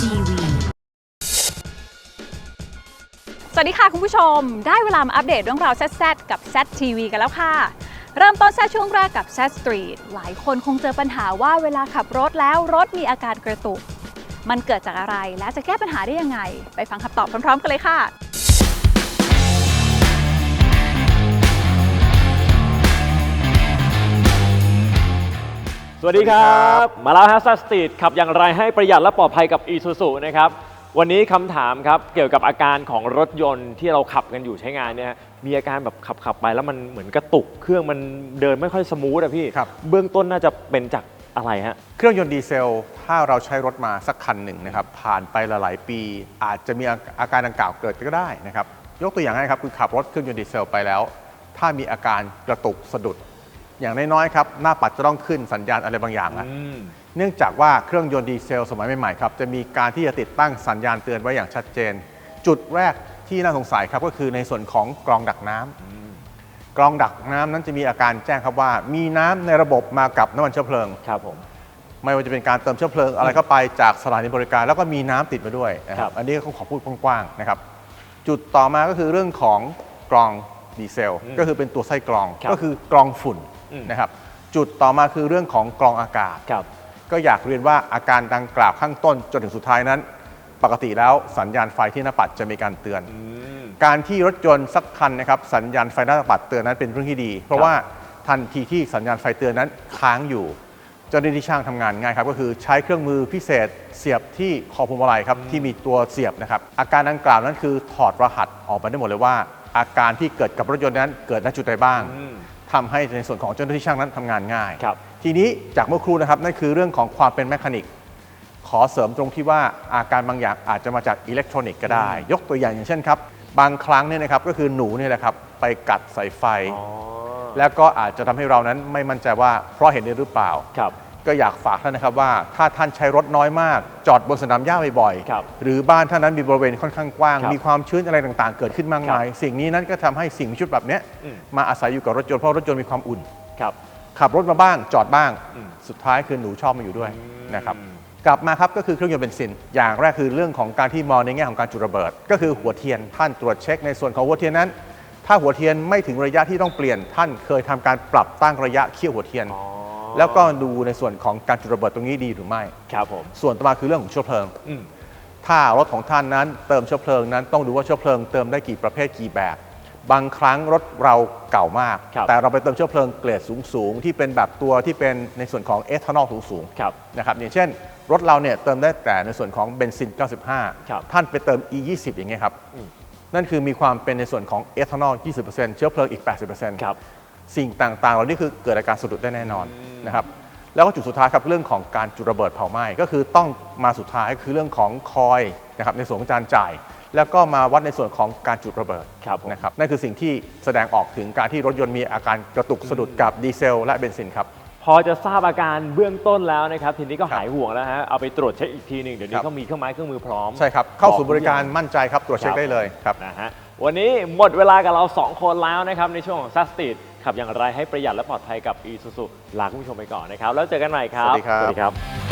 TV สวัสดีค่ะคุณผู้ชม ได้เวลามาอัปเดตเรื่องราวแซดกับ ZTV กันแล้วค่ะ เริ่มต้นแซดช่วงแรกกับ Z Street หลายคนคงเจอปัญหาว่าเวลาขับรถแล้วรถมีอาการกระตุก มันเกิดจากอะไรและจะแก้ปัญหาได้ยังไง ไปฟังคำตอบพร้อมๆกันเลยค่ะ วัสดีครับ มาแล้วฮะสตรีทขับอย่างไรให้ประหยัดและปลอดภัยกับ e s u s u นะครับ วันนี้คำถามครับเกี่ยวกับอาการของรถยนต์ที่เราขับกันอยู่ใช้งานเนี่ยมีอาการแบบขับขับไปแล้วมันเหมือนกระตุก เครื่องมันเดินไม่ค่อยสมูทอะพี่ครับ เบื้องต้นน่าจะเป็นจากอะไรฮะ เครื่องยนต์ดีเซล ถ้าเราใช้รถมาสักคันหนึ่งนะครับ ผ่านไปหลายๆปี อาจจะมีอาอาการดังกล่าวเกิดก็ได้นะครับ ยกตัวอย่างให้ครับคือขับรถเครื่องยนต์ดีเซลไปแล้ว ถ้ามีอาการกระตุกสะดุด อย่างน้อยๆครับหน้าปัดจะต้องขึ้นสัญญาณอะไรบางอย่างแล้วเนื่องจากว่าเครื่องยนต์ดีเซลสมัยใหม่ๆครับจะมีการที่จะติดตั้งสัญญาณเตือนไว้อย่างชัดเจน จุดแรกที่น่าสงสัยครับก็คือในส่วนของกรองดักน้ำกรองดักน้ำนั้นจะมีอาการแจ้งครับว่า มีน้ำในระบบมากับน้ำมันเชื้อเพลิงครับผมไม่ว่าจะเป็นการเติมเชื้อเพลิงอะไรเข้าไปจากสถานีบริการ แล้วก็มีน้ำติดมาด้วยนะคครัรับบอันนี้ก็ขอพูดกว้างๆนะครับ จุดต่อมาก็คือเรื่องของกรองดีเซล ก็คือเป็นตัวไส้กรองครับก็คือกรองฝุ่นอืม นะครับจุดต่อมาคือเรื่องของกรองอากาศ ครับ ก็อยากเรียนว่าอาการดังกล่าวข้างต้นจนถึงสุดท้ายนั้น ปกติแล้วสัญญาณไฟที่หน้าปัดจะมีการเตือน การที่รถยนต์สักคันนะครับสัญญาณไฟหน้าปัดเตือนนั้นเป็นเรื่องที่ดี เพราะว่าทันทีที่สัญญาณไฟเตือนนั้นค้างอยู่ เจ้าหน้าที่ช่างทำงานง่ายครับ ก็คือใช้เครื่องมือพิเศษเสียบที่คอพวงมาลัยครับที่มีตัวเสียบนะครับ อาการดังกล่าวนั้นคือถอดรหัสออกมาได้หมดเลยว่า อาการที่เกิดกับรถยนต์นั้นเกิดณจุดใดบ้าง ทำให้ในส่วนของเจ้าหน้าที่ช่างนั้นทำงานง่ายครับทีนี้จากเมื่อครู่นะครับนั่นคือเรื่องของความเป็นแมคานิก ขอเสริมตรงที่ว่าอาการบางอย่างอาจจะมาจากอิเล็กทรอนิกส์ก็ได้ ยกตัวอย่างอย่างเช่นครับ บางครั้งเนี่ยนะครับก็คือหนูเนี่ยแหละครับไปกัดสายไฟ แล้วก็อาจจะทำให้เรานั้นไม่มั่นใจว่าเพราะเห็นได้หรือเปล่าครับ ก็อยากฝากท่านนะครับว่า ถ้าท่านใช้รถน้อยมาก จอดบนสนามหญ้าบ่อยครับหรือบ้านท่านนั้นมีบริเวณค่อนข้างกว้าง ครับมีความชื้นอะไรต่างๆ เกิดขึ้นมากมาย สิ่งนี้นั้นก็ทำให้สิ่งมีชีวิตแบบเนี้ยอืม มาอาศัยอยู่กับรถยนต์เพราะรถยนต์มีความอุ่น ครับ ขับรถมาบ้างจอดบ้าง อืม สุดท้ายคือหนูชอบมาอยู่ด้วยนะครับ กลับมาครับก็คือเครื่องยนต์เบนซิน อย่างแรกคือเรื่องของการที่มองในแง่ของการจุดระเบิด ก็คือหัวเทียนท่านตรวจเช็คในส่วนของหัวเทียนนั้น ถ้าหัวเทียนไม่ถึงระยะที่ต้องเปลี่ยนท่านเคยทำการปรับตั้งระยะเขี้ยวหัวเทียน แล้วก็ดูในส่วนของการจุดระเบิดตรงนี้ดีหรือไม่ ครับผมส่วนต่อมาคือเรื่องของเชื้อเพลิง อืม ถ้ารถของท่านนั้นเติมเชื้อเพลิงนั้นต้องดูว่าเชื้อเพลิงเติมได้กี่ประเภทกี่แบบ บางครั้งรถเราเก่ามาก ครับ แต่เราไปเติมเชื้อเพลิงเกรดสูงๆ ที่เป็นแบบตัวที่เป็นในส่วนของเอทานอลสูงครับๆนะครับอย่างเช่น รถเราเนี่ยเติมได้แต่ในส่วนของเบนซินครับ95ท่านไปเติม E 20อย่างเงี้ยครับ นั่นคือมีความเป็นในส่วนของเอทานอล 20%เชื้อเพลิงอีก 80%ครับ สิ่งต่างๆ เหล่านี้คือเกิดอาการสะดุดได้แน่นอน นะครับแล้วก็จุดสุดท้ายครับเรื่องของการจุดระเบิดเผาไหม้ก็คือต้องมาสุดท้ายคือเรื่องของคอยนะครับในส่วนของการจ่าย แล้วก็มาวัดในส่วนของการจุดระเบิดครับผม นะครับนั่นคือสิ่งที่แสดงออกถึงการที่รถยนต์มีอาการกระตุกสะดุดกับดีเซล และเบนซินครับ พอจะทราบอาการเบื้องต้นแล้วนะครับ ทีนี้ก็ครับหายห่วงแล้วฮะเอาไปตรวจเช็คอีกทีหนึ่งเดี๋ยวนี้ครับเขามีเครื่องไม้เครื่องมือพร้อม ใช่ครับ เข้าสู่อกบริการทุอย่งมั่นใจครับ ตรวจเช็คได้เลยครับนะฮะวันนี้หมดเวลากับเรา 2 คนแล้วนะครับ ในช่วงของซัสติดขับอย่างไรให้ประหยัดและปลอดภัยกับ e s u s u ลาคุณผู้ชมไปก่อนนะครับ แล้วเจอกันใหม่ครับ สวัสดีครับสวัสดีครับ